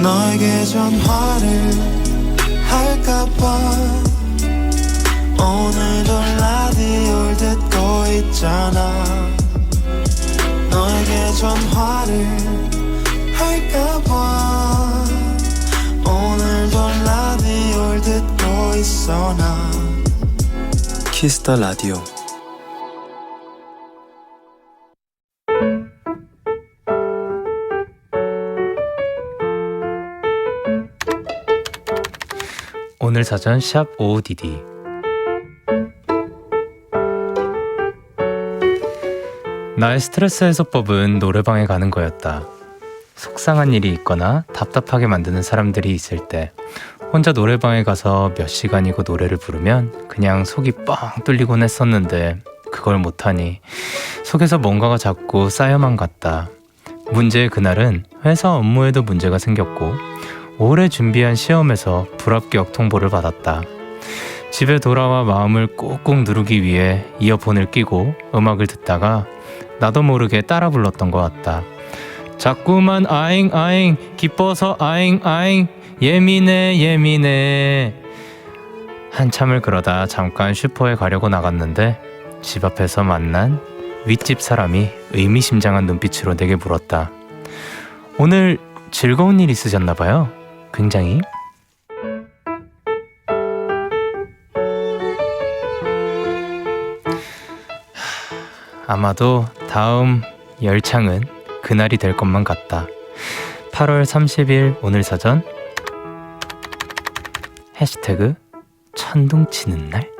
너에게 전화를 할까봐 오늘도 라디오를 듣고 있잖아. 너에게 전화를 할까봐 오늘도 라디오를 듣고 있어 나. 키스터 라디오 오늘 사전 샵 OODD 나의 스트레스 해소법은 노래방에 가는 거였다. 속상한 일이 있거나 답답하게 만드는 사람들이 있을 때 혼자 노래방에 가서 몇 시간이고 노래를 부르면 그냥 속이 뻥 뚫리곤 했었는데 그걸 못하니 속에서 뭔가가 자꾸 쌓여만 갔다. 문제의 그날은 회사 업무에도 문제가 생겼고 오래 준비한 시험에서 불합격 통보를 받았다. 집에 돌아와 마음을 꾹꾹 누르기 위해 이어폰을 끼고 음악을 듣다가 나도 모르게 따라 불렀던 것 같다. 자꾸만 아잉 아잉 기뻐서 아잉 아잉 예민해 예민해 한참을 그러다 잠깐 슈퍼에 가려고 나갔는데 집 앞에서 만난 윗집 사람이 의미심장한 눈빛으로 내게 물었다. 오늘 즐거운 일 있으셨나 봐요. 굉장히 아마도 다음 열창은 그날이 될 것만 같다. 8월 30일 오늘 사전 해시태그 천둥 치는 날